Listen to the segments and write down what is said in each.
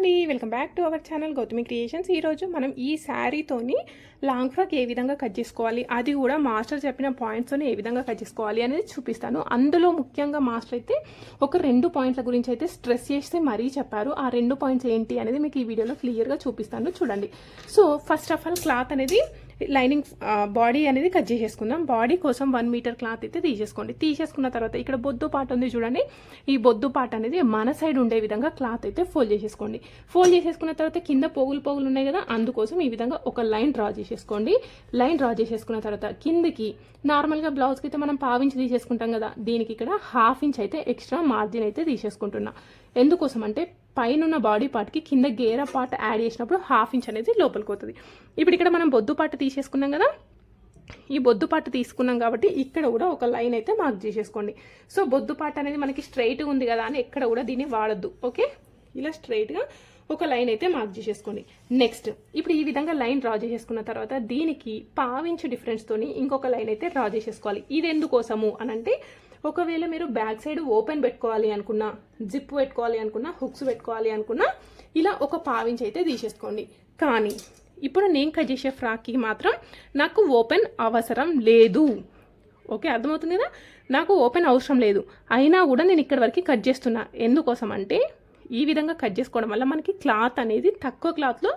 అండి. Welcome back to our channel Gautami creations. ఈరోజు మనం ఈ శారీతోని లాంగ్ ఫ్రాక్ ఏ విధంగా కట్ చేసుకోవాలి అది కూడా మాస్టర్ చెప్పిన పాయింట్స్తోని ఏ విధంగా కట్ చేసుకోవాలి అనేది చూపిస్తాను. అందులో ముఖ్యంగా మాస్టర్ అయితే ఒక రెండు పాయింట్ల గురించి అయితే స్ట్రెస్ చేస్తే మరీ చెప్పారు. ఆ రెండు పాయింట్స్ ఏంటి అనేది మీకు ఈ వీడియోలో క్లియర్గా చూపిస్తాను. చూడండి. So first of all cloth అనేది లైనింగ్ బాడీ అనేది కట్ చేసేసుకుందాం. బాడీ కోసం వన్ మీటర్ క్లాత్ అయితే తీసేసుకోండి. తీసేసుకున్న తర్వాత ఇక్కడ బొద్దు పాట ఉంది చూడండి. ఈ బొద్దు పాట అనేది మన సైడ్ ఉండే విధంగా క్లాత్ అయితే ఫోల్డ్ చేసేసుకోండి. ఫోల్డ్ చేసేసుకున్న తర్వాత కింద పోగులు పోగులు ఉన్నాయి కదా అందుకోసం ఈ విధంగా ఒక లైన్ డ్రా చేసేసుకోండి. లైన్ డ్రా చేసేసుకున్న తర్వాత కిందకి నార్మల్గా బ్లౌజ్కి అయితే మనం పావించి తీసేసుకుంటాం కదా దీనికి ఇక్కడ హాఫ్ ఇంచ్ అయితే ఎక్స్ట్రా మార్జిన్ అయితే తీసేసుకుంటున్నా. ఎందుకోసం అంటే పైన బాడీ పార్ట్కి కింద గేర పార్ట్ యాడ్ చేసినప్పుడు హాఫ్ ఇంచ్ అనేది లోపలికి అవుతుంది ఇప్పుడు ఇక్కడ మనం బొద్దు పార్ట్ తీసేసుకున్నాం కదా? ఈ బొద్దు పాట తీసుకున్నాం కాబట్టి ఇక్కడ కూడా ఒక లైన్ అయితే మార్క్ చేసేసుకోండి. సో బొద్దు పాట అనేది మనకి స్ట్రైట్గా ఉంది కదా అని ఎక్కడ కూడా దీన్ని వాడద్దు. ఓకే? ఇలా స్ట్రైట్గా ఒక లైన్ అయితే మార్క్ చేసేసుకోండి. నెక్స్ట్ ఇప్పుడు ఈ విధంగా లైన్ డ్రా చేసేసుకున్న తర్వాత దీనికి పావించు డిఫరెన్స్తో ఇంకొక లైన్ అయితే డ్రా చేసేసుకోవాలి. ఇది ఎందుకోసము అని అంటే ఒకవేళ మీరు బ్యాక్ సైడ్ ఓపెన్ పెట్టుకోవాలి అనుకున్నా జిప్ పెట్టుకోవాలి అనుకున్నా హుక్స్ పెట్టుకోవాలి అనుకున్నా ఇలా ఒక పావించి అయితే తీసేసుకోండి. కానీ ఇప్పుడు నేను కట్ చేసే ఫ్రాక్కి మాత్రం నాకు ఓపెన్ అవసరం లేదు. ఓకే అర్థమవుతుంది కదా? నాకు ఓపెన్ అవసరం లేదు. అయినా కూడా నేను ఇక్కడి వరకు కట్ చేస్తున్నా. ఎందుకోసం అంటే ఈ విధంగా కట్ చేసుకోవడం వల్ల మనకి క్లాత్ అనేది తక్కువ క్లాత్లో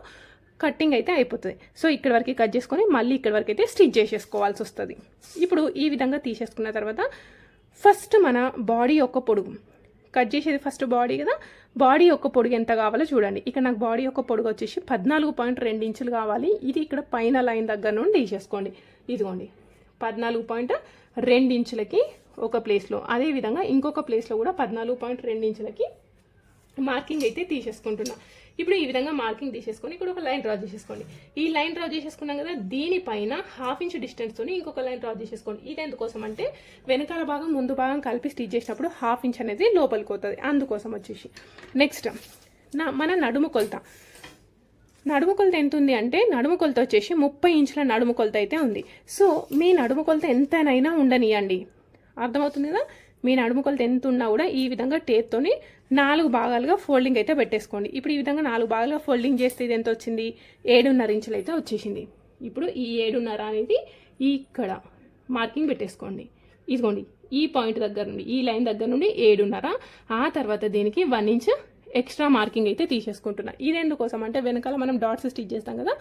కట్టింగ్ అయితే అయిపోతుంది. సో ఇక్కడ వరకు కట్ చేసుకొని మళ్ళీ ఇక్కడ వరకు అయితే స్టిచ్ చేసేసుకోవాల్సి వస్తుంది. ఇప్పుడు ఈ విధంగా తీసేసుకున్న తర్వాత ఫస్ట్ మన బాడీ యొక్క పొడుగు. కట్ చేసేది ఫస్ట్ బాడీ కదా? బాడీ యొక్క పొడుగు ఎంత కావాలో చూడండి. ఇక్కడ నాకు బాడీ యొక్క పొడుగు వచ్చేసి పద్నాలుగు పాయింట్ రెండు ఇంచులు కావాలి. ఇది ఇక్కడ పైన లైన్ దగ్గర నుండి తీసేసుకోండి. ఇదిగోండి. పద్నాలుగు పాయింట్ రెండు ఇంచులకి ఒక ప్లేస్లో అదేవిధంగా ఇంకొక ప్లేస్లో కూడా పద్నాలుగు పాయింట్ రెండు ఇంచులకి మార్కింగ్ అయితే తీసేసుకుంటున్నా. ఇప్పుడు ఈ విధంగా మార్కింగ్ తీసేసుకొని ఇక్కడ ఒక లైన్ డ్రా చేసేసుకోండి. ఈ లైన్ డ్రా చేసేసుకున్నాం కదా దీనిపైన హాఫ్ ఇంచ్ డిస్టెన్స్తో ఇంకొక లైన్ డ్రా చేసేసుకోండి. ఇది ఎందుకోసం అంటే వెనకాల భాగం ముందు భాగం కలిపి స్టిచ్ చేసినప్పుడు హాఫ్ ఇంచ్ అనేది లోపలికి అవుతుంది అందుకోసం వచ్చేసి. నెక్స్ట్ నా మన నడుము కొలత నడుము కొలత ఎంత ఉంది అంటే నడుము కొలత వచ్చేసి ముప్పై ఇంచుల నడుము కొలత అయితే ఉంది. సో మీ నడుము కొలత ఎంతనైనా ఉండనియండి. అర్థమవుతుంది కదా? మీ నడుము కొలత ఎంత ఉన్నా కూడా ఈ విధంగా టేప్తోని నాలుగు భాగాలుగా ఫోల్డింగ్ అయితే పెట్టేసుకోండి. ఇప్పుడు ఈ విధంగా నాలుగు భాగాలుగా ఫోల్డింగ్ చేస్తే ఇది ఎంత వచ్చింది? ఏడున్నర ఇంచులు అయితే వచ్చేసింది. ఇప్పుడు ఈ ఏడున్నర అనేది ఇక్కడ మార్కింగ్ పెట్టేసుకోండి. ఇదిగోండి ఈ పాయింట్ దగ్గర నుండి ఈ లైన్ దగ్గర నుండి ఏడున్నర ఆ తర్వాత దీనికి వన్ ఇంచ్ ఎక్స్ట్రా మార్కింగ్ అయితే తీసేసుకుంటున్నా. ఇది ఎందుకోసం అంటే వెనకాల మనం డాట్స్ స్టిచ్ చేస్తాం కదా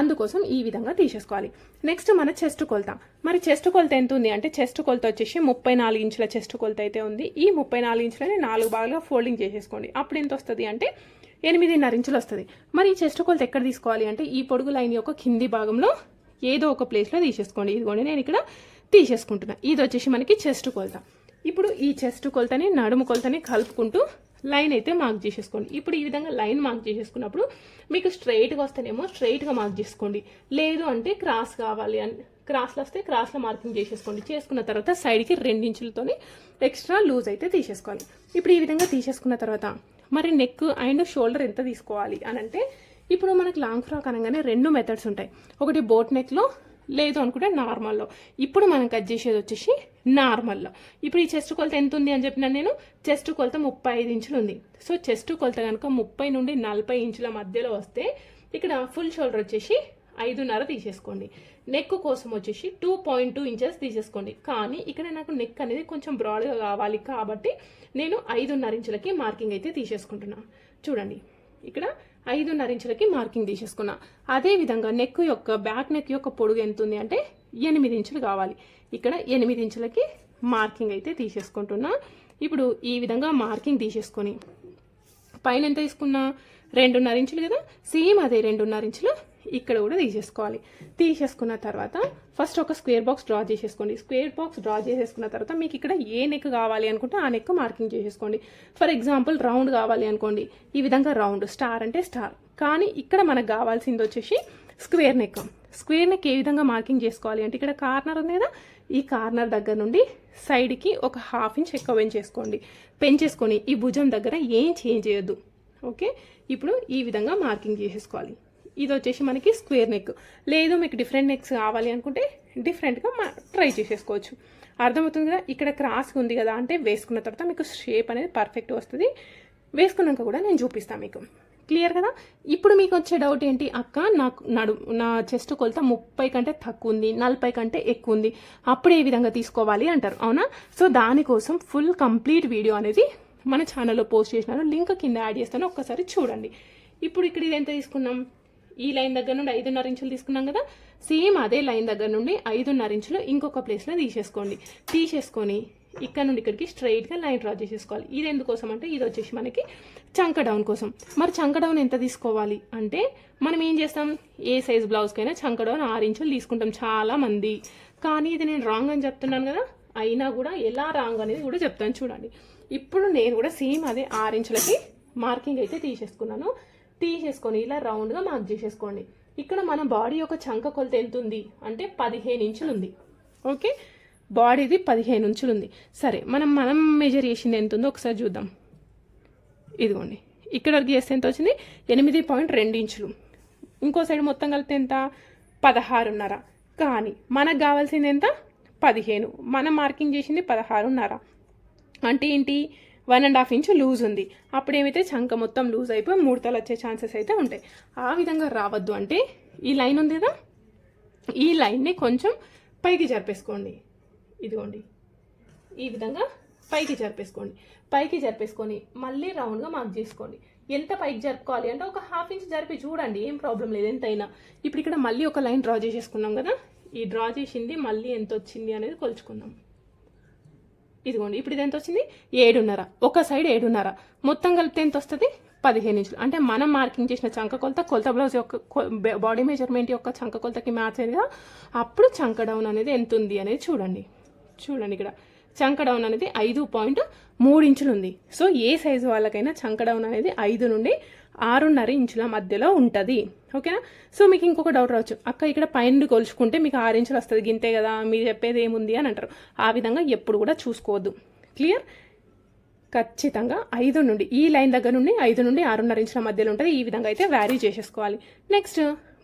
అందుకోసం ఈ విధంగా తీసేసుకోవాలి. నెక్స్ట్ మన చెస్ట్ కొలత. మరి చెస్ట్ కొలత ఎంత ఉంది అంటే చెస్ట్ కొలత వచ్చేసి ముప్పై నాలుగు ఇంచుల చెస్ట్ కొలత అయితే ఉంది. ఈ ముప్పై నాలుగు ఇంచులని నాలుగు భాగాలుగా ఫోల్డింగ్ చేసేసుకోండి. అప్పుడు ఎంత వస్తుంది అంటే ఎనిమిదిన్నర ఇంచులు వస్తుంది. మరి ఈ చెస్ట్ కొలత ఎక్కడ తీసుకోవాలి అంటే ఈ పొడుగు లైన్ యొక్క కింది భాగంలో ఏదో ఒక ప్లేస్లో తీసేసుకోండి. ఇదిగోండి నేను ఇక్కడ తీసేసుకుంటున్నా. ఇది వచ్చేసి మనకి చెస్ట్ కొలత. ఇప్పుడు ఈ చెస్ట్ కొలతని నడుము కొలతని కలుపుకుంటూ లైన్ అయితే మార్క్ చేసేసుకోండి. ఇప్పుడు ఈ విధంగా లైన్ మార్క్ చేసేసుకున్నప్పుడు మీకు స్ట్రైట్గా వస్తేనేమో స్ట్రైట్గా మార్క్ చేసుకోండి. లేదు అంటే క్రాస్ కావాలి అని క్రాస్లో వస్తే క్రాస్లో మార్కింగ్ చేసేసుకోండి. చేసుకున్న తర్వాత సైడ్కి రెండించులతోని ఎక్స్ట్రా లూజ్ అయితే తీసేసుకోవాలి. ఇప్పుడు ఈ విధంగా తీసేసుకున్న తర్వాత మరి నెక్ అండ్ షోల్డర్ ఎంత తీసుకోవాలి అని అంటే ఇప్పుడు మనకు లాంగ్ ఫ్రాక్ అనగానే రెండు మెథడ్స్ ఉంటాయి. ఒకటి బోట్ నెక్లో లేదు అనుకుంటే నార్మల్లో. ఇప్పుడు మనం కట్ చేసేది వచ్చేసి నార్మల్లో. ఇప్పుడు ఈ చెస్ట్ కొలత ఎంత ఉంది అని చెప్పిన నేను. చెస్ట్ కొలత ముప్పై ఐదు ఇంచులు ఉంది. సో చెస్ట్ కొలత కనుక ముప్పై నుండి నలభై ఇంచుల మధ్యలో వస్తే ఇక్కడ ఫుల్ షోల్డర్ వచ్చేసి ఐదున్నర తీసేసుకోండి. నెక్ కోసం వచ్చేసి టూ పాయింట్ టూ ఇంచెస్ తీసేసుకోండి. కానీ ఇక్కడ నాకు నెక్ అనేది కొంచెం బ్రాడ్గా కావాలి కాబట్టి నేను ఐదున్నర ఇంచులకి మార్కింగ్ అయితే తీసేసుకుంటున్నాను చూడండి. ఇక్కడ ఐదున్నర ఇంచులకి మార్కింగ్ తీసేసుకున్నా. అదేవిధంగా నెక్ యొక్క బ్యాక్ నెక్ యొక్క పొడుగు ఎంత ఉంది అంటే ఎనిమిది ఇంచులు కావాలి. ఇక్కడ ఎనిమిది ఇంచులకి మార్కింగ్ అయితే తీసేసుకుంటున్నా. ఇప్పుడు ఈ విధంగా మార్కింగ్ తీసేసుకొని పైన ఎంత తీసుకున్నా? రెండున్నర ఇంచులు కదా? సేమ్ అదే రెండున్నర ఇంచులు ఇక్కడ కూడా తీసేసుకోవాలి. తీసేసుకున్న తర్వాత ఫస్ట్ ఒక స్క్వేర్ బాక్స్ డ్రా చేసేసుకోండి. స్క్వేర్ బాక్స్ డ్రా చేసేసుకున్న తర్వాత మీకు ఇక్కడ ఏ నెక్ కావాలి అనుకుంటే ఆ నెక్ మార్కింగ్ చేసేసుకోండి. ఫర్ ఎగ్జాంపుల్ రౌండ్ కావాలి అనుకోండి. ఈ విధంగా రౌండ్ స్టార్ అంటే స్టార్ కానీ ఇక్కడ మనకు కావాల్సింది వచ్చేసి స్క్వేర్ నెక్ స్క్వేర్ నెక్ ఏ విధంగా మార్కింగ్ చేసుకోవాలి? అంటే ఇక్కడ కార్నర్ ఉంది కదా? ఈ కార్నర్ దగ్గర నుండి సైడ్కి ఒక హాఫ్ ఇంచ్ ఎక్కువ పెంచేసుకోండి. పెంచేసుకొని ఈ భుజం దగ్గర ఏం చేంజ్ చేయొద్దు. ఓకే ఇప్పుడు ఈ విధంగా మార్కింగ్ చేసేసుకోవాలి. ఇది వచ్చేసి మనకి స్క్వేర్ నెక్. లేదు మీకు డిఫరెంట్ నెక్స్ కావాలి అనుకుంటే డిఫరెంట్గా మా ట్రై చేసేసుకోవచ్చు. అర్థమవుతుంది కదా? ఇక్కడ క్రాస్ ఉంది కదా? అంటే వేసుకున్న తర్వాత మీకు షేప్ అనేది పర్ఫెక్ట్ వస్తుంది. వేసుకున్నాక కూడా నేను చూపిస్తాను మీకు. క్లియర్ కదా? ఇప్పుడు మీకు వచ్చే డౌట్ ఏంటి? అక్క నాకు నడు నా చెస్ట్ కొలత ముప్పై కంటే తక్కువ ఉంది నలభై కంటే ఎక్కువ ఉంది. అప్పుడు ఏ విధంగా తీసుకోవాలి అంటారు? అవునా? సో దానికోసం ఫుల్ కంప్లీట్ వీడియో అనేది మన ఛానల్లో పోస్ట్ చేసినాను. లింక్ కింద యాడ్ చేస్తాను. ఒక్కసారి చూడండి. ఇప్పుడు ఇక్కడ ఇది ఎంత తీసుకున్నాం? ఈ లైన్ దగ్గర నుండి ఐదున్నర ఇంచులు తీసుకున్నాం కదా సేమ్ అదే లైన్ దగ్గర నుండి ఐదున్నర ఇంచులు ఇంకొక ప్లేస్లో తీసేసుకోండి. తీసేసుకొని ఇక్కడ నుండి ఇక్కడికి స్ట్రైట్గా లైన్ డ్రా చేసేసుకోవాలి. ఇది ఎందుకోసం అంటే ఇది వచ్చేసి మనకి చంక డౌన్ కోసం. మరి చంక డౌన్ ఎంత తీసుకోవాలి అంటే మనం ఏం చేస్తాం? ఏ సైజ్ బ్లౌజ్కైనా చంక డౌన్ ఆరు ఇంచులు తీసుకుంటాం చాలామంది. కానీ ఇది నేను రాంగ్ అని చెప్తున్నాను కదా అయినా కూడా ఎలా రాంగ్ అనేది కూడా చెప్తాను చూడండి. ఇప్పుడు నేను కూడా సేమ్ అదే ఆరు ఇంచులకి మార్కింగ్ అయితే తీసేసుకున్నాను. తీసేసుకొని ఇలా రౌండ్గా మార్క్ చేసేసుకోండి. ఇక్కడ మన బాడీ యొక్క చంక కొలత ఎంత ఉంది అంటే పదిహేను ఇంచులు ఉంది. ఓకే? బాడీది పదిహేను ఇంచులు ఉంది. సరే మనం మనం మెజర్ చేసింది ఎంత ఉందో ఒకసారి చూద్దాం. ఇదిగోండి. ఇక్కడ వరకు చేస్తే ఎంత వచ్చింది? ఎనిమిది పాయింట్ రెండు ఇంచులు. ఇంకో సైడ్ మొత్తం కలిపితే ఎంత? పదహారున్నర. కానీ మనకు కావాల్సింది ఎంత? పదిహేను. మనం మార్కింగ్ చేసింది పదహారున్నర. అంటే ఏంటి? One and half inch loose ఉంది. అప్పుడు ఏమైతే చంక మొత్తం లూజ్ అయిపోయి ముడతలు వచ్చే ఛాన్సెస్ అయితే ఉంటాయి. ఆ విధంగా రావద్దు అంటే ఈ లైన్ ఉంది కదా? ఈ లైన్ని కొంచెం పైకి జరిపేసుకోండి. ఇదిగోండి. ఈ విధంగా పైకి జరిపేసుకోండి. పైకి జరిపేసుకొని మళ్ళీ రౌండ్గా మార్క్ చేసుకోండి. ఎంత పైకి జరుపుకోవాలి అంటే ఒక హాఫ్ ఇంచ్ జరిపి చూడండి ఏం ప్రాబ్లం లేదు ఎంతైనా. ఇప్పుడు ఇక్కడ మళ్ళీ ఒక లైన్ డ్రా చేసేసుకున్నాం కదా? ఈ డ్రా చేసింది మళ్ళీ ఎంత వచ్చింది అనేది కొలుచుకుందాం. ఇదిగోండి ఇప్పుడు ఇది ఎంత వచ్చింది? ఏడున్నర. ఒక సైడ్ ఏడున్నర. మొత్తం కలిపితే ఎంత వస్తుంది? పదిహేను ఇంచులు. అంటే మనం మార్కింగ్ చేసిన చంక కొలత కొలత బ్లౌజ్ యొక్క బాడీ మెజర్మెంట్ యొక్క చంక కొలతకి మ్యాచ్ అయిందిగా అప్పుడు చంక డౌన్ అనేది ఎంత ఉంది అనేది చూడండి. చూడండి ఇక్కడ. చంక డౌన్ అనేది ఐదు పాయింట్ మూడు ఇంచులు ఉంది. సో ఏ సైజు వాళ్ళకైనా చంక డౌన్ అనేది ఐదు నుండి ఆరున్నర ఇంచుల మధ్యలో ఉంటుంది. ఓకేనా? సో మీకు ఇంకొక డౌట్ రావచ్చు. అక్క ఇక్కడ పైన కొలుచుకుంటే మీకు ఆరు ఇంచులు వస్తుంది. గింతే కదా మీరు చెప్పేది ఏముంది అని అంటారు. ఆ విధంగా ఎప్పుడు కూడా చూసుకోవద్దు. క్లియర్ ఖచ్చితంగా ఐదు నుండి ఈ లైన్ దగ్గర నుండి ఐదు నుండి ఆరున్నర ఇంచుల మధ్యలో ఉంటుంది. ఈ విధంగా అయితే వ్యారీ చేసేసుకోవాలి. నెక్స్ట్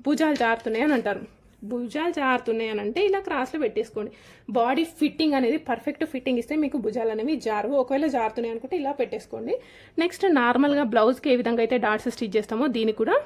భుజాలు జారుతున్నాయి అని అంటారు. భుజాలు జారుతున్నాయి అని అంటే ఇలా క్రాస్లో పెట్టేసుకోండి. బాడీ ఫిట్టింగ్ అనేది పర్ఫెక్ట్ ఫిట్టింగ్ ఇస్తే మీకు భుజాలు అనేవి జారు ఒకవేళ జారుతున్నాయి అనుకుంటే ఇలా పెట్టేసుకోండి. నెక్స్ట్ నార్మల్గా బ్లౌజ్కి ఏ విధంగా అయితే డాట్స్ స్టిచ్ చేస్తామో దీనికి కూడా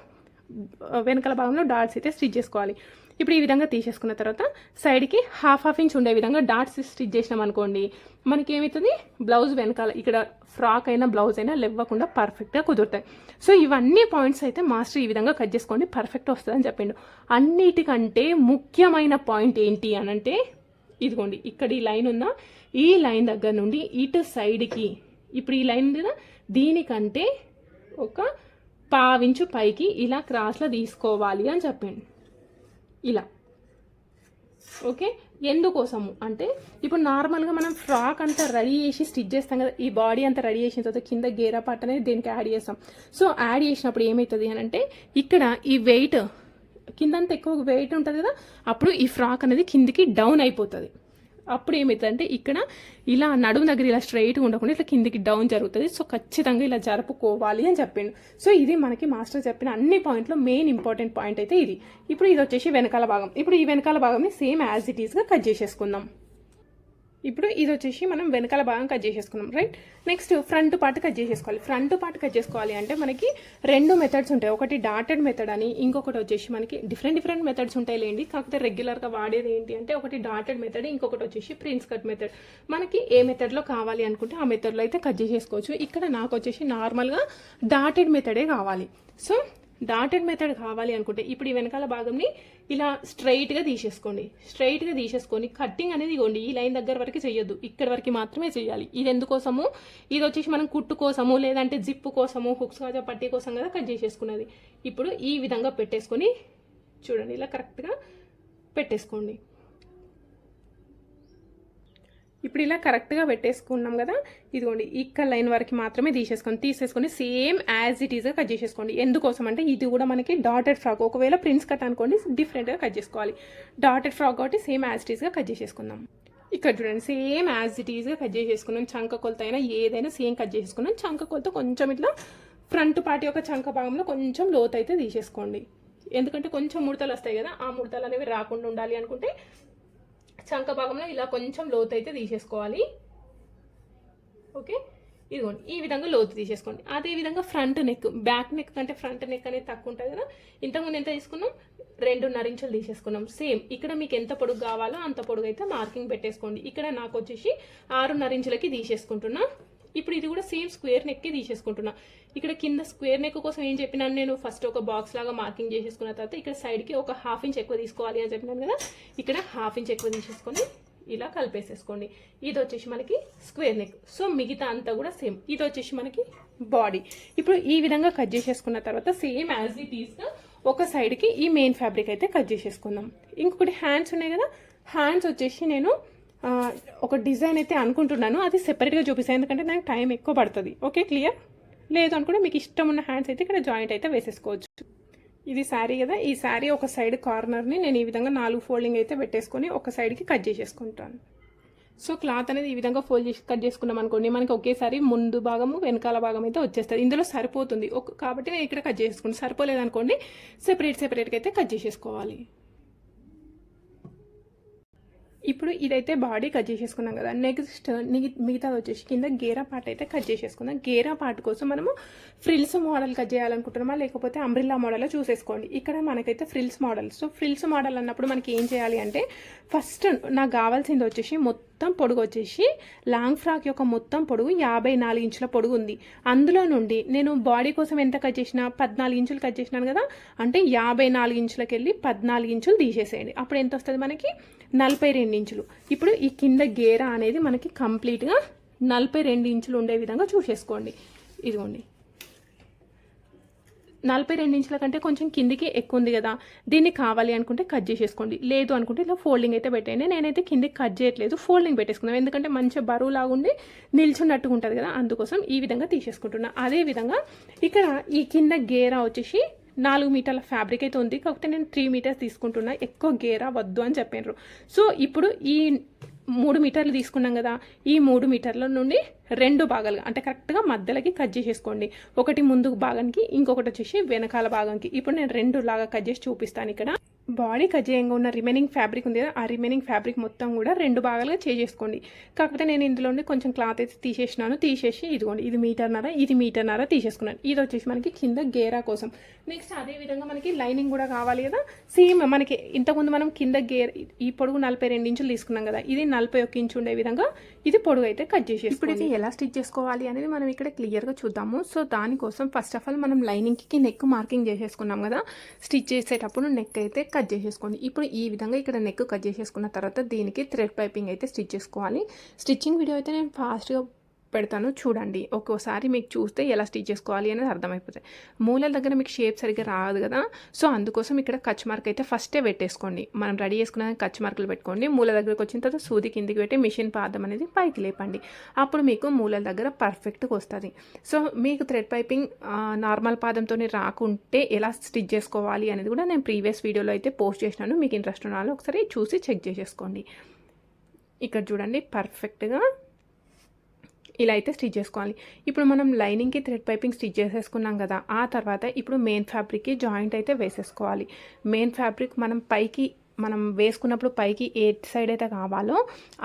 వెనకాల భాగంలో డాట్స్ అయితే స్టిచ్ చేసుకోవాలి. ఇప్పుడు ఈ విధంగా తీసేసుకున్న తర్వాత సైడ్కి హాఫ్ హాఫ్ ఇంచ్ ఉండే విధంగా డాట్స్ స్టిచ్ చేసినాం అనుకోండి మనకి ఏమవుతుంది బ్లౌజ్ వెనకాల ఇక్కడ ఫ్రాక్ అయినా బ్లౌజ్ అయినా లేవ్వకుండా పర్ఫెక్ట్గా కుదురుతాయి. సో ఇవన్నీ పాయింట్స్ అయితే మాస్టర్ ఈ విధంగా కట్ చేసుకోండి పర్ఫెక్ట్ వస్తుందని చెప్పిండు. అన్నిటికంటే ముఖ్యమైన పాయింట్ ఏంటి అని అంటే ఇదిగోండి ఇక్కడ ఈ లైన్ ఉందా ఈ లైన్ దగ్గర నుండి ఇటు సైడ్కి ఇప్పుడు ఈ లైన్ ఉంది దీనికంటే ఒక పావించు పైకి ఇలా క్రాస్లో తీసుకోవాలి అని చెప్పిండు. ఇలా. ఓకే? ఎందుకోసము? అంటే ఇప్పుడు నార్మల్గా మనం ఫ్రాక్ అంతా రెడీ చేసి స్టిచ్ చేస్తాం కదా ఈ బాడీ అంతా రెడీ చేసిన తర్వాత కింద గేరా పార్ట్ అనేది దీనికి యాడ్ చేస్తాం. సో యాడ్ చేసినప్పుడు ఏమవుతుంది అని అంటే ఇక్కడ ఈ వెయిట్ కిందంత ఎక్కువ వెయిట్ ఉంటుంది కదా అప్పుడు ఈ ఫ్రాక్ అనేది కిందికి డౌన్ అయిపోతుంది. అప్పుడు ఏమవుతుందంటే ఇక్కడ ఇలా నడుము దగ్గర ఇలా స్ట్రైట్గా ఉండకుండా ఇట్లా కిందికి డౌన్ జరుగుతుంది. సో ఖచ్చితంగా ఇలా జరుపుకోవాలి అని చెప్పిండు. సో ఇది మనకి మాస్టర్ చెప్పిన అన్ని పాయింట్లో మెయిన్ ఇంపార్టెంట్ పాయింట్ అయితే ఇది. ఇప్పుడు ఇది వచ్చేసి వెనకాల భాగం. ఇప్పుడు ఈ వెనకాల భాగంని సేమ్ యాజ్ ఇట్ ఈస్గా కట్ చేసేసుకుందాం. ఇప్పుడు ఇది వచ్చేసి మనం వెనకాల భాగం కట్ చేసేసుకున్నాం right next front part cut చేసేసుకోవాలి. ఫ్రంట్ పార్ట్ కట్ చేసుకోవాలి అంటే మనకి రెండు మెథడ్స్ ఉంటాయి. ఒకటి డాటెడ్ మెథడ్ అని ఇంకొకటి వచ్చేసి మనకి డిఫరెంట్ డిఫరెంట్ మెథడ్స్ ఉంటాయి లేండి. కాకపోతే రెగ్యులర్గా వాడేది ఏంటి అంటే ఒకటి డాటెడ్ మెథడ్ ఇంకొకటి వచ్చేసి ప్రిన్స్ కట్ మెథడ్ మనకి ఏ మెథడ్లో కావాలి అనుకుంటే ఆ మెథడ్లో అయితే కట్ చేసేసుకోవచ్చు. ఇక్కడ నాకు వచ్చేసి నార్మల్గా డాటెడ్ మెథడే కావాలి. సో డాటెడ్ మెథడ్ కావాలి అనుకుంటే ఇప్పుడు ఈ వెనకాల భాగంని ఇలా స్ట్రైట్గా తీసేసుకోండి. స్ట్రైట్గా తీసేసుకొని కట్టింగ్ అనేది ఇవ్వండి ఈ లైన్ దగ్గర వరకు చేయొద్దు. ఇక్కడ వరకు మాత్రమే చేయాలి. ఇది ఎందుకోసము? ఇది వచ్చేసి మనం కుట్టు కోసము లేదంటే జిప్పు కోసము హుక్స్ కాజా పట్టీ కోసం కదా కట్ చేసేసుకున్నది. ఇప్పుడు ఈ విధంగా పెట్టేసుకొని చూడండి ఇలా కరెక్ట్గా పెట్టేసుకోండి. ఇప్పుడు ఇలా కరెక్ట్గా పెట్టేసుకున్నాం కదా ఇదిగోండి ఇక్కడ లైన్ వరకు మాత్రమే తీసేసుకోండి తీసేసుకొని సేమ్ యాజ్ ఇట్ ఈజ్గా కట్ చేసేసుకోండి. ఎందుకోసం అంటే ఇది కూడా మనకి డాటెడ్ ఫ్రాక్ ఒకవేళ ప్రిన్స్ కట్ అనుకోండి డిఫరెంట్గా కట్ చేసుకోవాలి. డాటెడ్ ఫ్రాక్ కాబట్టి సేమ్ యాజ్ ఇట్ ఈజ్గా కట్ చేసేసుకుందాం. ఇక్కడ చూడండి సేమ్ యాజ్ ఇట్ ఈజ్గా కట్ చేసేసుకున్నాం. చంక కొలత అయినా ఏదైనా సేమ్ కట్ చేసేసుకున్నాం. చంక కొలత కొంచెం ఇట్లా ఫ్రంట్ పార్ట్ యొక్క చంక భాగంలో కొంచెం లోతు అయితే తీసేసుకోండి. ఎందుకంటే కొంచెం ముడతలు వస్తాయి కదా ఆ ముడతలు అనేవి రాకుండా ఉండాలి అనుకుంటే చంక భాగంలో ఇలా కొంచెం లోతు అయితే తీసేసుకోవాలి. ఓకే? ఇదిగోండి ఈ విధంగా లోతు తీసేసుకోండి. అదే విధంగా ఫ్రంట్ నెక్ బ్యాక్ నెక్ కంటే ఫ్రంట్ నెక్ అనేది తక్కువ ఉంటుంది కదా. ఇంతకుముందు ఎంత తీసుకున్నాం? రెండున్నర ఇంచులు తీసేసుకున్నాం. సేమ్ ఇక్కడ మీకు ఎంత పొడుగు కావాలో అంత పొడుగు అయితే మార్కింగ్ పెట్టేసుకోండి. ఇక్కడ నాకు వచ్చేసి ఆరున్నర ఇంచులకి తీసేసుకుంటున్నా. ఇప్పుడు ఇది కూడా సేమ్ స్క్వేర్ నెక్కే తీసేసుకుంటున్నా. ఇక్కడ కింద స్క్వేర్ నెక్ కోసం ఏం చెప్పినాను నేను? ఫస్ట్ ఒక బాక్స్ లాగా మార్కింగ్ చేసేసుకున్న తర్వాత ఇక్కడ సైడ్కి ఒక హాఫ్ ఇంచ్ ఎక్కువ తీసుకోవాలి అని చెప్పినాను కదా? ఇక్కడ హాఫ్ ఇంచ్ ఎక్కువ తీసేసుకొని ఇలా కలిపేసేసుకోండి. ఇది వచ్చేసి మనకి స్క్వేర్ నెక్ సో మిగతా అంతా కూడా సేమ్ ఇది వచ్చేసి మనకి బాడీ ఇప్పుడు ఈ విధంగా కట్ చేసేసుకున్న తర్వాత సేమ్ యాజ్ ఇట్ ఈస్గా ఒక సైడ్కి ఈ మెయిన్ ఫ్యాబ్రిక్ అయితే కట్ చేసేసుకుందాం. ఇంకొకటి హ్యాండ్స్ ఉన్నాయి కదా? హ్యాండ్స్ వచ్చేసి నేను ఒక డిజైన్ అయితే అనుకుంటున్నాను. అది సెపరేట్గా చూపిస్తాను ఎందుకంటే నాకు టైం ఎక్కువ పడుతుంది. ఓకే క్లియర్ లేదు అనుకుంటే మీకు ఇష్టం ఉన్న హ్యాండ్స్ అయితే ఇక్కడ జాయింట్ అయితే వేసేసుకోవచ్చు. ఇది శారీ కదా. ఈ శారీ ఒక సైడ్ కార్నర్ని నేను ఈ విధంగా నాలుగు ఫోల్డింగ్ అయితే పెట్టేసుకొని ఒక సైడ్కి కట్ చేసేసుకుంటాను. సో క్లాత్ అనేది ఈ విధంగా ఫోల్డ్ చేసి కట్ చేసుకున్నాం అనుకోండి మనకి ఒకేసారి ముందు భాగము వెనకాల భాగం అయితే వచ్చేస్తుంది. ఇందులో సరిపోతుంది. ఒక కాబట్టి నేను ఇక్కడ కట్ చేసుకుంటాను సరిపోలేదనుకోండి సెపరేట్ సెపరేట్గా అయితే కట్ చేసేసుకోవాలి. ఇప్పుడు ఇదైతే బాడీ కట్ చేసేసుకున్నాం కదా. నెక్స్ట్ మిగతాది వచ్చేసి కింద గేరా పార్ట్ అయితే కట్ చేసేసుకుందాం. గేరా పార్ట్ కోసం మనము ఫ్రిల్స్ మోడల్ కట్ చేయాలనుకుంటున్నామా? లేకపోతే అంబ్రిల్లా మోడల్ చూసేసుకోండి. ఇక్కడ మనకైతే frills model. So frills model అన్నప్పుడు మనకి ఏం చేయాలి అంటే ఫస్ట్ నాకు కావాల్సింది వచ్చేసి మొత్తం పొడుగు వచ్చేసి లాంగ్ ఫ్రాక్ యొక్క మొత్తం పొడుగు యాభై నాలుగు ఇంచుల పొడుగు ఉంది. అందులో నుండి నేను బాడీ కోసం ఎంత కట్ చేసినా? పద్నాలుగు ఇంచులు కట్ చేసినాను కదా. అంటే యాభై నాలుగు ఇంచులకి వెళ్ళి పద్నాలుగు ఇంచులు తీసేసేయండి. అప్పుడు ఎంత వస్తుంది మనకి? నలభై రెండు ఇంచులు. ఇప్పుడు ఈ కింద గేరా అనేది మనకి కంప్లీట్గా నలభై రెండు ఇంచులు ఉండే విధంగా చూసేసుకోండి. ఇదిగోండి. నలభై రెండు ఇంచుల కంటే కొంచెం కిందికి ఎక్కువ ఉంది కదా దీన్ని కావాలి అనుకుంటే కట్ చేసేసుకోండి. లేదు అనుకుంటే ఇలా ఫోల్డింగ్ అయితే పెట్టండి నేనైతే కిందికి కట్ చేయట్లేదు ఫోల్డింగ్ పెట్టేసుకున్నాను ఎందుకంటే మంచిగా బరువు లాగుండి నిల్చున్నట్టుగా ఉంటుంది కదా అందుకోసం ఈ విధంగా తీసేసుకుంటున్నా. అదే విధంగా ఇక్కడ ఈ కింద గేరా వచ్చేసి నాలుగు మీటర్ల ఫ్యాబ్రిక్ అయితే ఉంది. కాకపోతే నేను త్రీ మీటర్స్ తీసుకుంటున్నా. ఎక్కువ గేరా వద్దు అని చెప్పారు సో ఇప్పుడు ఈ మూడు మీటర్లు తీసుకున్నాం కదా ఈ మూడు మీటర్ల నుండి రెండు భాగాలుగా అంటే కరెక్ట్గా మధ్యలోకి కట్ చేసేసుకోండి. ఒకటి ముందు భాగానికి ఇంకొకటి వచ్చేసి వెనకాల భాగానికి. ఇప్పుడు నేను రెండు లాగా కట్ చేసి చూపిస్తాను ఇక్కడ. బాడీ కట్ చేయంగా ఉన్న రిమైనింగ్ ఫ్యాబ్రిక్ ఉంది కదా ఆ రిమైనింగ్ ఫ్యాబ్రిక్ మొత్తం కూడా రెండు భాగాలుగా చేసేసుకోండి కాకపోతే నేను ఇందులోనే కొంచెం క్లాత్ అయితే తీసేసినాను తీసేసి ఇదిగోండి ఇది మీటర్నర ఇది మీటర్నర తీసేసుకున్నాను. ఇది వచ్చేసి మనకి కింద గేరా కోసం. నెక్స్ట్ అదే విధంగా మనకి లైనింగ్ కూడా కావాలి కదా. సేమ్ మనకి ఇంతకుముందు మనం కింద గేర్ ఈ పొడుగు నలభై రెండు ఇంచులు తీసుకున్నాం కదా ఇది నలభై ఒక్క ఇంచు ఉండే విధంగా ఇది పొడుగు అయితే కట్ చేసి ఇప్పుడు ఇది ఎలా స్టిచ్ చేసుకోవాలి అనేది మనం ఇక్కడ క్లియర్గా చూద్దాము. సో దానికోసం ఫస్ట్ ఆఫ్ ఆల్ మనం లైనింగ్కి నెక్ మార్కింగ్ చేసేసుకున్నాం కదా. స్టిచ్ చేసేటప్పుడు నెక్ అయితే కట్ చేసేసుకోండి ఇప్పుడు ఈ విధంగా ఇక్కడ నెక్ కట్ చేసేసుకున్న తర్వాత దీనికి థ్రెడ్ పైపింగ్ అయితే స్టిచ్ చేసుకోవాలి. స్టిచ్చింగ్ వీడియో అయితే నేను ఫాస్ట్గా పెడతాను. చూడండి ఒక్కోసారి మీకు చూస్తే ఎలా స్టిచ్ చేసుకోవాలి అనేది అర్థమైపోతాయి. మూలల దగ్గర మీకు షేప్ సరిగ్గా రాదు కదా సో అందుకోసం ఇక్కడ కచ్ మార్క్ అయితే ఫస్టే పెట్టేసుకోండి. మనం రెడీ చేసుకున్న కచ్ మార్కులు పెట్టుకోండి. మూల దగ్గరకు వచ్చిన తర్వాత సూది కిందికి పెట్టి మిషన్ పాదం అనేది పైకి లేపండి. అప్పుడు మీకు మూలల దగ్గర పర్ఫెక్ట్గా వస్తుంది. సో మీకు థ్రెడ్ పైపింగ్ నార్మల్ పాదంతో రాకుంటే ఎలా స్టిచ్ చేసుకోవాలి అనేది కూడా నేను ప్రీవియస్ వీడియోలో అయితే పోస్ట్ చేసినాను. మీకు ఇంట్రెస్ట్ ఉన్న వాళ్ళు ఒకసారి చూసి చెక్ చేసేసుకోండి. ఇక్కడ చూడండి పర్ఫెక్ట్గా ఇలా అయితే స్టిచ్ చేసుకోవాలి. ఇప్పుడు మనం లైనింగ్కి థ్రెడ్ పైపింగ్ స్టిచ్ చేసేసుకున్నాం కదా ఆ తర్వాత ఇప్పుడు మెయిన్ ఫ్యాబ్రిక్కి జాయింట్ అయితే వేసేసుకోవాలి. మెయిన్ ఫ్యాబ్రిక్ మనం పైకి మనం వేసుకున్నప్పుడు పైకి ఏ సైడ్ అయితే కావాలో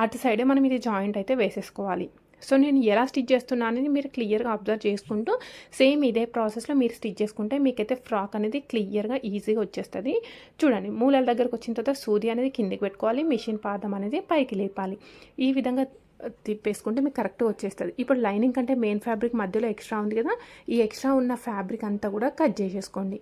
అటు సైడే మనం ఇది జాయింట్ అయితే వేసేసుకోవాలి. సో నేను ఎలా స్టిచ్ చేస్తున్నానని మీరు క్లియర్గా అబ్జర్వ్ చేసుకుంటూ సేమ్ ఇదే ప్రాసెస్లో మీరు స్టిచ్ చేసుకుంటే మీకైతే ఫ్రాక్ అనేది క్లియర్గా ఈజీగా వచ్చేస్తుంది. చూడండి మూలల దగ్గరకు వచ్చిన తర్వాత సూది అనేది కిందికి పెట్టుకోవాలి మిషన్ పాదం అనేది పైకి లేపాలి. ఈ విధంగా తిప్పేసుకుంటే మీకు కరెక్ట్గా వచ్చేస్తుంది. ఇప్పుడు లైనింగ్ కంటే మెయిన్ ఫ్యాబ్రిక్ మధ్యలో ఎక్స్ట్రా ఉంది కదా ఈ ఎక్స్ట్రా ఉన్న ఫ్యాబ్రిక్ అంతా కూడా కట్ చేసేసుకోండి.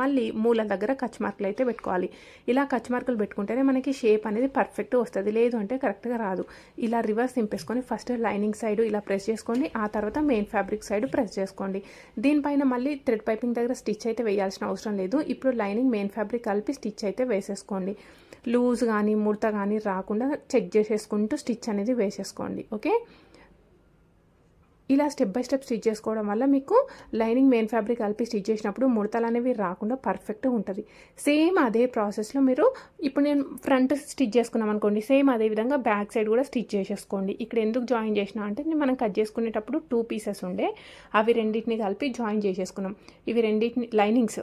మళ్ళీ మూల దగ్గర కచ్ మార్కులు అయితే పెట్టుకోవాలి. ఇలా కచ్ మార్కులు పెట్టుకుంటేనే మనకి షేప్ అనేది పర్ఫెక్ట్ వస్తుంది. లేదు అంటే కరెక్ట్గా రాదు. ఇలా రివర్స్ నింపేసుకొని ఫస్ట్ లైనింగ్ సైడ్ ఇలా ప్రెస్ చేసుకోండి. ఆ తర్వాత మెయిన్ ఫ్యాబ్రిక్ సైడ్ ప్రెస్ చేసుకోండి. దీనిపైన మళ్ళీ థ్రెడ్ పైపింగ్ దగ్గర స్టిచ్ అయితే వేయాల్సిన అవసరం లేదు. ఇప్పుడు లైనింగ్ మెయిన్ ఫ్యాబ్రిక్ కలిపి స్టిచ్ అయితే వేసేసుకోండి. లూజ్ కానీ ముడత కానీ రాకుండా చెక్ చేసేసుకుంటూ స్టిచ్ అనేది వేసేసుకోండి. ఓకే ఇలా స్టెప్ బై స్టెప్ స్టిచ్ చేసుకోవడం వల్ల మీకు లైనింగ్ మెయిన్ ఫ్యాబ్రిక్ కలిపి స్టిచ్ చేసినప్పుడు ముడతలు అనేవి రాకుండా పర్ఫెక్ట్గా ఉంటుంది. సేమ్ అదే ప్రాసెస్లో మీరు ఇప్పుడు నేను ఫ్రంట్ స్టిచ్ చేసుకున్నాం అనుకోండి సేమ్ అదే విధంగా బ్యాక్ సైడ్ కూడా స్టిచ్ చేసేసుకోండి. ఇక్కడ ఎందుకు జాయిన్ చేసిన అంటే మనం కట్ చేసుకునేటప్పుడు టూ పీసెస్ ఉండే అవి రెండింటిని కలిపి జాయిన్ చేసేసుకున్నాం. ఇవి రెండింటిని లైనింగ్స్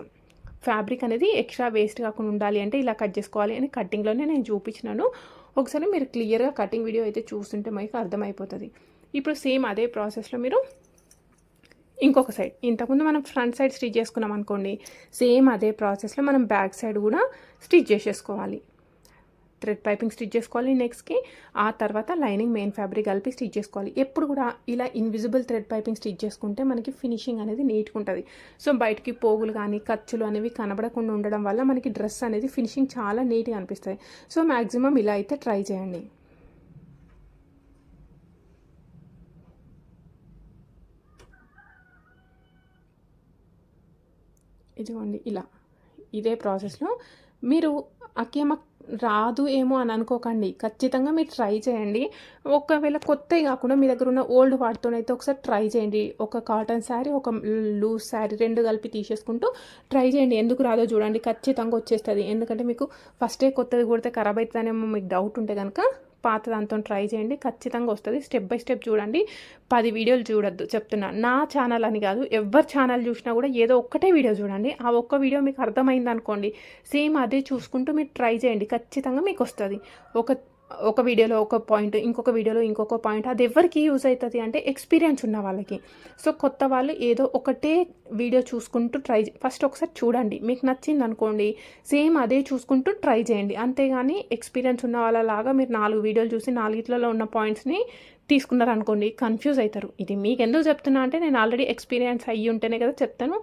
ఫ్యాబ్రిక్ అనేది ఎక్స్ట్రా వేస్ట్ కాకుండా ఉండాలి అంటే ఇలా కట్ చేసుకోవాలి అని కటింగ్లోనే నేను చూపించినాను. ఒకసారి మీరు క్లియర్గా కటింగ్ వీడియో అయితే చూస్తుంటే మీకు అర్థమైపోతుంది. ఇప్పుడు సేమ్ అదే ప్రాసెస్లో మీరు ఇంకొక సైడ్. ఇంతకుముందు మనం ఫ్రంట్ సైడ్ స్టిచ్ చేసుకున్నాం అనుకోండి సేమ్ అదే ప్రాసెస్లో మనం బ్యాక్ సైడ్ కూడా స్టిచ్ చేసేసుకోవాలి. థ్రెడ్ పైపింగ్ స్టిచ్ చేసుకోవాలి నెక్స్ట్కి ఆ తర్వాత లైనింగ్ మెయిన్ ఫ్యాబ్రిక్ కలిపి స్టిచ్ చేసుకోవాలి. ఎప్పుడు కూడా ఇలా ఇన్విజిబుల్ థ్రెడ్ పైపింగ్ స్టిచ్ చేసుకుంటే మనకి ఫినిషింగ్ అనేది నీట్గా ఉంటుంది. సో బయటికి పోగులు కానీ ఖర్చులు అనేవి కనబడకుండా ఉండడం వల్ల మనకి డ్రెస్ అనేది ఫినిషింగ్ చాలా నీట్గా అనిపిస్తుంది. సో మ్యాక్సిమం ఇలా అయితే ట్రై చేయండి. ఇదిగోండి ఇలా. ఇదే ప్రాసెస్లో. మీరు అకేమ రాదు ఏమో అని అనుకోకండి. ఖచ్చితంగా మీరు ట్రై చేయండి. ఒకవేళ కొత్తవి కాకుండా మీ దగ్గర ఉన్న ఓల్డ్ వాటితోనైతే ఒకసారి ట్రై చేయండి. ఒక కాటన్ శారీ ఒక లూజ్ శారీ రెండు కలిపి తీసేసుకుంటూ ట్రై చేయండి. ఎందుకు రాదో చూడండి. ఖచ్చితంగా వచ్చేస్తుంది. ఎందుకంటే మీకు ఫస్టే కొత్తది కొడితే ఖరాబ్ అవుతుందనేమో మీకు డౌట్ ఉంటే కనుక పాత దాంతో ట్రై చేయండి. ఖచ్చితంగా వస్తుంది. స్టెప్ బై స్టెప్ చూడండి. పది వీడియోలు చూడొద్దు. చెప్తున్నా నా ఛానల్ అని కాదు ఎవరి ఛానల్ చూసినా కూడా ఏదో ఒక్కటే వీడియో చూడండి. ఆ ఒక్క వీడియో మీకు అర్థమైంది అనుకోండి సేమ్ అదే చూసుకుంటూ మీరు ట్రై చేయండి. ఖచ్చితంగా మీకు వస్తుంది. ఒక ఒక వీడియోలో ఒక పాయింట్ ఇంకొక వీడియోలో ఇంకొక పాయింట్ అది ఎవరికి యూజ్ అవుతుంది అంటే ఎక్స్పీరియన్స్ ఉన్న వాళ్ళకి. సో కొత్త వాళ్ళు ఏదో ఒకటే వీడియో చూసుకుంటూ ట్రై ఫస్ట్ ఒకసారి చూడండి. మీకు నచ్చింది అనుకోండి సేమ్ అదే చూసుకుంటూ ట్రై చేయండి. అంతేగాని ఎక్స్పీరియన్స్ ఉన్న వాళ్ళలాగా మీరు నాలుగు వీడియోలు చూసి నాలుగిట్లలో ఉన్న పాయింట్స్ని తీసుకున్నారు అనుకోండి కన్ఫ్యూజ్ అవుతారు. ఇది మీకు ఎందుకు చెప్తున్నా అంటే నేను ఆల్రెడీ ఎక్స్పీరియన్స్ అయ్యి ఉంటేనే కదా చెప్తాను.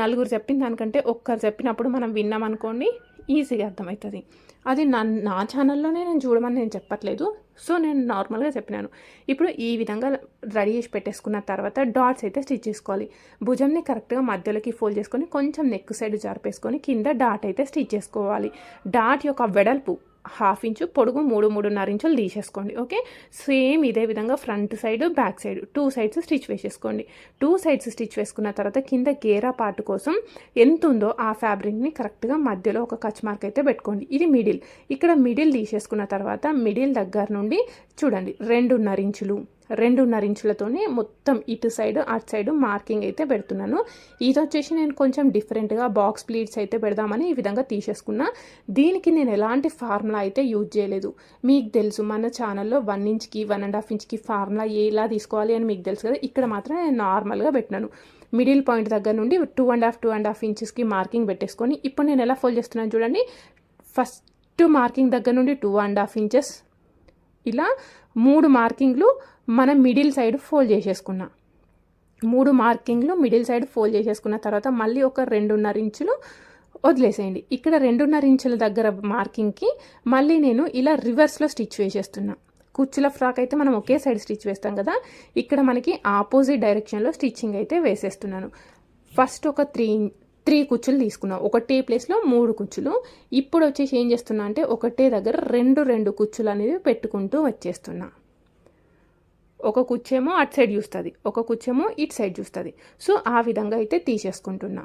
నలుగురు చెప్పిన దానికంటే ఒక్కరు చెప్పినప్పుడు మనం విన్నాం అనుకోండి ఈజీగా అర్థమవుతుంది. అది నా నా ఛానల్లోనే నేను చూడమని నేను చెప్పట్లేదు. సో నేను నార్మల్గా చెప్పినాను. ఇప్పుడు ఈ విధంగా రెడీ చేసి పెట్టేసుకున్న తర్వాత డాట్స్ అయితే స్టిచ్ చేసుకోవాలి. భుజంని కరెక్ట్గా మధ్యలోకి ఫోల్డ్ చేసుకొని కొంచెం నెక్ సైడ్ జరిపేసుకొని కింద డాట్ అయితే స్టిచ్ చేసుకోవాలి. డాట్ యొక్క వెడల్పు హాఫ్ ఇంచు పొడుగు మూడు మూడున్నర ఇంచులు తీసేసుకోండి ఓకే? సేమ్ ఇదే విధంగా front side back side two sides stitch వేసేసుకోండి. టూ సైడ్స్ స్టిచ్ వేసుకున్న తర్వాత కింద గేరా పార్ట్ కోసం ఎంత ఉందో ఆ ఫ్యాబ్రిక్ని కరెక్ట్గా మధ్యలో ఒక కచ్ మార్క్ అయితే పెట్టుకోండి. ఇది మిడిల్. ఇక్కడ మిడిల్ తీసేసుకున్న తర్వాత మిడిల్ దగ్గర నుండి చూడండి రెండున్నర ఇంచులు. రెండున్నర ఇంచులతోనే మొత్తం ఇటు సైడ్ అటు సైడ్ మార్కింగ్ అయితే పెడుతున్నాను. ఇది వచ్చేసి నేను కొంచెం డిఫరెంట్గా బాక్స్ ప్లీట్స్ అయితే పెడదామని ఈ విధంగా తీసేసుకున్నా. దీనికి నేను ఎలాంటి ఫార్ములా అయితే యూజ్ చేయలేదు. మీకు తెలుసు మన ఛానల్లో వన్ ఇంచ్కి వన్ అండ్ హాఫ్ ఇంచ్కి ఫార్ములా ఎలా తీసుకోవాలి అని మీకు తెలుసు కదా ఇక్కడ మాత్రం నేను నార్మల్గా పెట్టినాను. మిడిల్ పాయింట్ దగ్గర నుండి two and half two and half ఇంచెస్కి మార్కింగ్ పెట్టేసుకొని ఇప్పుడు నేను ఎలా ఫోల్డ్ చేస్తున్నాను చూడండి. ఫస్ట్ మార్కింగ్ దగ్గర నుండి టూ అండ్ హాఫ్ ఇంచెస్ ఇలా మూడు మార్కింగ్లు మనం మిడిల్ సైడ్ ఫోల్డ్ చేసేసుకున్నాం. మూడు మార్కింగ్లు మిడిల్ సైడ్ ఫోల్డ్ చేసేసుకున్న తర్వాత మళ్ళీ ఒక రెండున్నర ఇంచులు వదిలేసేయండి. ఇక్కడ రెండున్నర ఇంచుల దగ్గర మార్కింగ్కి మళ్ళీ నేను ఇలా రివర్స్లో స్టిచ్ వేసేస్తున్నా. కుచ్చుల ఫ్రాక్ అయితే మనం ఒకే సైడ్ స్టిచ్ వేస్తాం కదా ఇక్కడ మనకి ఆపోజిట్ డైరెక్షన్లో స్టిచ్చింగ్ అయితే వేసేస్తున్నాను. ఫస్ట్ ఒక త్రీ త్రీ కుచ్చులు తీసుకున్నాం ఒకటే ప్లేస్లో మూడు కుచ్చులు. ఇప్పుడు వచ్చేసి ఏం చేస్తున్నా అంటే ఒకటే దగ్గర రెండు రెండు కుచ్చులు అనేవి పెట్టుకుంటూ వచ్చేస్తున్నా. ఒక కుచ్చేమో అటు సైడ్ చూస్తుంది ఒక కుచ్చేమో ఇటు సైడ్ చూస్తుంది. సో ఆ విధంగా అయితే తీసేసుకుంటున్నా.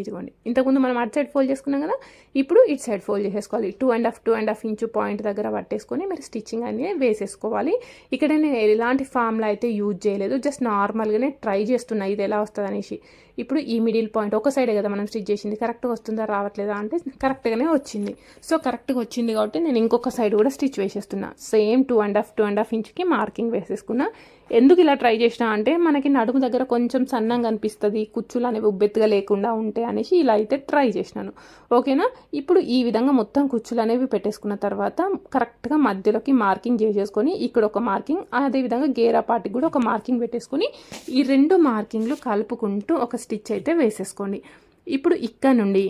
ఇదిగోండి. ఇంతకుముందు మనం అటు సైడ్ ఫోల్డ్ చేసుకున్నాం కదా ఇప్పుడు ఇటు సైడ్ ఫోల్డ్ చేసేసుకోవాలి. Two and half two and half inch point దగ్గర పట్టేసుకొని మీరు స్టిచ్చింగ్ అనేది వేసేసుకోవాలి. ఇక్కడ నేను ఎలాంటి ఫామ్లో అయితే యూజ్ చేయలేదు జస్ట్ నార్మల్గానే ట్రై చేస్తున్నా. ఇది ఎలా వస్తుంది అనేసి ఇప్పుడు ఈ మిడిల్ పాయింట్ ఒక సైడే కదా మనం స్టిచ్ చేసింది. కరెక్ట్గా వస్తుందా రావట్లేదా అంటే కరెక్ట్గానే వచ్చింది. సో కరెక్ట్గా వచ్చింది కాబట్టి నేను ఇంకొక సైడ్ కూడా stitch వేసేస్తున్నా. Same two and half two and half ఇంచ్కి marking వేసేసుకున్నా. ఎందుకు ఇలా ట్రై చేసినా అంటే మనకి నడుము దగ్గర కొంచెం సన్నంగా అనిపిస్తుంది కుచ్చులు అనేవి ఉబ్బెత్తుగా లేకుండా ఉంటాయి అనేసి ఇలా అయితే ట్రై చేసినాను. ఓకేనా ఇప్పుడు ఈ విధంగా మొత్తం కుచ్చులు అనేవి పెట్టేసుకున్న తర్వాత కరెక్ట్గా మధ్యలోకి మార్కింగ్ చేసేసుకొని ఇక్కడ ఒక మార్కింగ్ అదేవిధంగా గేరా పార్టీకి కూడా ఒక మార్కింగ్ పెట్టేసుకొని ఈ రెండు మార్కింగ్లు కలుపుకుంటూ ఒక స్టిచ్ అయితే వేసేసుకోండి. ఇప్పుడు ఇక్కడ నుండి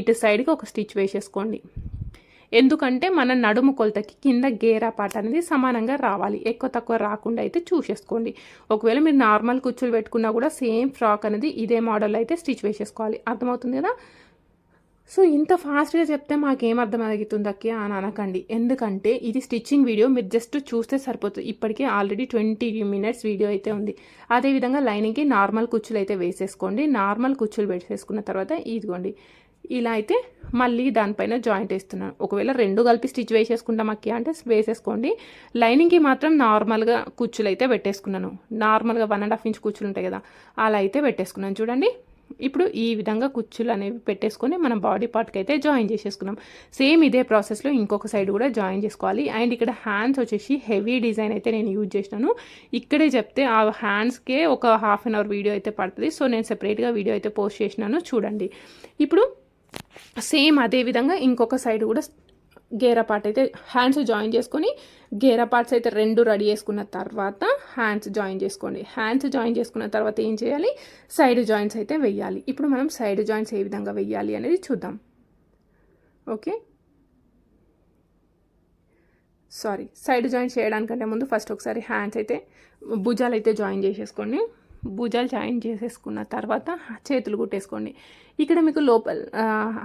ఇటు సైడ్కి ఒక స్టిచ్ వేసేసుకోండి. ఎందుకంటే మన నడుము కొలతకి కింద గేరా పాట అనేది సమానంగా రావాలి. ఎక్కువ తక్కువ రాకుండా అయితే చూసేసుకోండి. ఒకవేళ మీరు నార్మల్ కుచ్చులు పెట్టుకున్నా కూడా సేమ్ ఫ్రాక్ అనేది ఇదే మోడల్ అయితే స్టిచ్ వేసేసుకోవాలి. అర్థమవుతుంది కదా? సో ఇంత ఫాస్ట్గా చెప్తే మాకేం అర్థం అడుగుతుంది అక్కి అని అనకండి ఎందుకంటే ఇది స్టిచ్చింగ్ వీడియో మీరు జస్ట్ చూస్తే సరిపోతుంది. ఇప్పటికే ఆల్రెడీ ట్వంటీ మినిట్స్ వీడియో అయితే ఉంది. అదేవిధంగా లైనింగ్కి నార్మల్ కుచ్చులు అయితే వేసేసుకోండి. నార్మల్ కుచ్చులు వేసేసుకున్న తర్వాత ఇదిగోండి. ఇలా అయితే మళ్ళీ దానిపైన జాయింట్ వేస్తున్నాను. ఒకవేళ రెండు కలిపి స్టిచ్ వేసేసుకుంటాం అక్కి అంటే వేసేసుకోండి. లైనింగ్కి మాత్రం నార్మల్గా కుచ్చులు అయితే పెట్టేసుకున్నాను. నార్మల్గా వన్ అండ్ హాఫ్ ఇంచ్ కుచ్చులు ఉంటాయి కదా అలా అయితే పెట్టేసుకున్నాను. చూడండి. ఇప్పుడు ఈ విధంగా కుచ్చులు అనేవి పెట్టేసుకొని మనం బాడీ పార్ట్కి అయితే జాయిన్ చేసేసుకున్నాం. సేమ్ ఇదే ప్రాసెస్లో ఇంకొక సైడ్ కూడా జాయిన్ చేసుకోవాలి. అండ్ ఇక్కడ హ్యాండ్స్ వచ్చేసి హెవీ డిజైన్ అయితే నేను యూజ్ చేసినాను. ఇక్కడే చెప్తే ఆ హ్యాండ్స్కే ఒక హాఫ్ అన్ అవర్ వీడియో అయితే పడుతుంది. సో నేను సెపరేట్గా వీడియో అయితే పోస్ట్ చేసినాను. చూడండి. ఇప్పుడు సేమ్ అదే విధంగా ఇంకొక సైడ్ కూడా గేరా పార్ట్ అయితే హ్యాండ్స్ జాయిన్ చేసుకొని గేరా పార్ట్స్ అయితే రెండు రెడీ చేసుకున్న తర్వాత హ్యాండ్స్ జాయిన్ చేసుకోండి. హ్యాండ్స్ జాయిన్ చేసుకున్న తర్వాత ఏం చేయాలి? సైడ్ జాయింట్స్ అయితే వెయ్యాలి. ఇప్పుడు మనం సైడ్ జాయింట్స్ ఏ విధంగా వెయ్యాలి అనేది చూద్దాం. ఓకే? సారీ సైడ్ జాయిన్ చేయడానికంటే ముందు ఫస్ట్ ఒకసారి హ్యాండ్స్ అయితే భుజాలు అయితే జాయిన్ చేసేసుకోండి. భుజాలు జాయిన్ చేసేసుకున్న తర్వాత చేతులు కుట్టేసుకోండి ఇక్కడ మీకు లోపల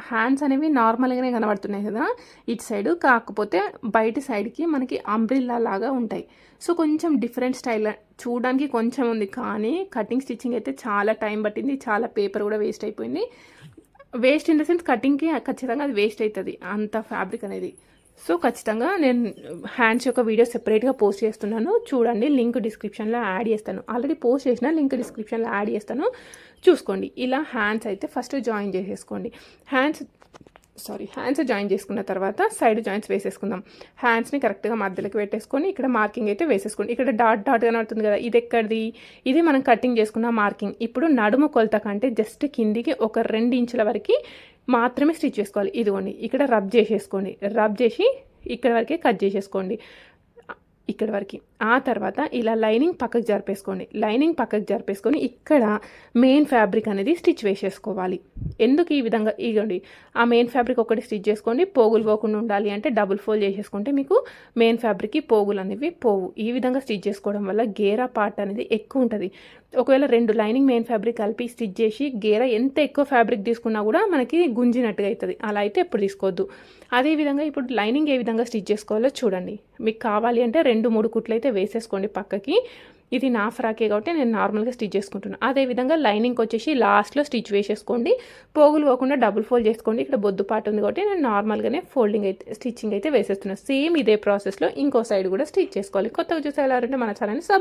హ్యాండ్స్ అనేవి నార్మల్గానే కనబడుతున్నాయి కదా. ఇటు సైడ్ కాకపోతే బయట సైడ్కి మనకి అంబ్రిల్లా లాగా ఉంటాయి. సో కొంచెం డిఫరెంట్ స్టైల్ చూడడానికి కొంచెం ఉంది కానీ కటింగ్ స్టిచ్చింగ్ అయితే చాలా టైం పట్టింది చాలా పేపర్ కూడా వేస్ట్ అయిపోయింది. వేస్ట్ ఇన్ ద సెన్స్ కటింగ్కి ఖచ్చితంగా అది వేస్ట్ అవుతుంది అంత ఫ్యాబ్రిక్ అనేది. సో ఖచ్చితంగా నేను హ్యాండ్స్ యొక్క వీడియో సెపరేట్గా పోస్ట్ చేస్తున్నాను. చూడండి లింక్ డిస్క్రిప్షన్లో యాడ్ చేస్తాను. ఆల్రెడీ పోస్ట్ చేసిన లింక్ డిస్క్రిప్షన్లో యాడ్ చేస్తాను. చూసుకోండి ఇలా హ్యాండ్స్ అయితే ఫస్ట్ జాయిన్ చేసేసుకోండి. హ్యాండ్స్ సారీ హ్యాండ్స్ జాయిన్ చేసుకున్న తర్వాత సైడ్ జాయింట్స్ వేసేసుకుందాం. హ్యాండ్స్ని కరెక్ట్గా మధ్యలోకి పెట్టేసుకొని ఇక్కడ మార్కింగ్ అయితే వేసేసుకోండి. ఇక్కడ డాట్ డాట్ కనబడుతుంది కదా ఇది ఎక్కడిది? ఇది మనం కటింగ్ చేసుకున్న మార్కింగ్. ఇప్పుడు నడుము కొలత కంటే జస్ట్ కిందికి ఒక రెండు ఇంచుల వరకు మాత్రమే స్టిచ్ చేసుకోవాలి. ఇదిగోండి ఇక్కడ రబ్ చేసేసుకోండి. రబ్ చేసి ఇక్కడ వరకే కట్ చేసేసుకోండి. ఇక్కడ వరకు. ఆ తర్వాత ఇలా లైనింగ్ పక్కకు జరిపేసుకోండి. లైనింగ్ పక్కకు జరిపేసుకొని ఇక్కడ మెయిన్ ఫ్యాబ్రిక్ అనేది స్టిచ్ వేసేసుకోవాలి. ఎందుకు ఈ విధంగా? ఇగండి ఆ మెయిన్ ఫ్యాబ్రిక్ ఒకటి స్టిచ్ చేసుకోండి. పోగులు పోకుండా ఉండాలి అంటే డబుల్ ఫోల్డ్ చేసేసుకుంటే మీకు మెయిన్ ఫ్యాబ్రిక్కి పోగులు అనేవి పోవు. ఈ విధంగా స్టిచ్ చేసుకోవడం వల్ల గేరా పార్ట్ అనేది ఎక్కువ ఉంటుంది. ఒకవేళ రెండు లైనింగ్ మెయిన్ ఫ్యాబ్రిక్ కలిపి స్టిచ్ చేసి గేర ఎంత ఎక్కువ ఫ్యాబ్రిక్ తీసుకున్నా కూడా మనకి గుంజినట్టుగా అవుతుంది అలా అయితే ఎప్పుడు తీసుకోవద్దు. అదేవిధంగా ఇప్పుడు లైనింగ్ ఏ విధంగా స్టిచ్ చేసుకోవాలో చూడండి. మీకు కావాలి అంటే రెండు మూడు కుట్లు అయితే వేసేసుకోండి పక్కకి. ఇది నా ఫ్రాకే కాబట్టి నేను నార్మల్గా స్టిచ్ చేసుకుంటున్నాను అదేవిధంగా లైనింగ్ వచ్చేసి లాస్ట్లో స్టిచ్ వేసేసుకోండి. పోగులు పోకుండా డబుల్ ఫోల్డ్ చేసుకోండి. ఇక్కడ బొద్దు పాట ఉంది కాబట్టి నేను నార్మల్గానే ఫోల్డింగ్ అయితే స్టిచ్చింగ్ అయితే వేసేస్తున్నాను సేమ్ ఇదే ప్రాసెస్లో ఇంకో సైడ్ కూడా స్టిచ్ చేసుకోవాలి. కొత్తగా చూసేవారంటే మన ఛానల్ని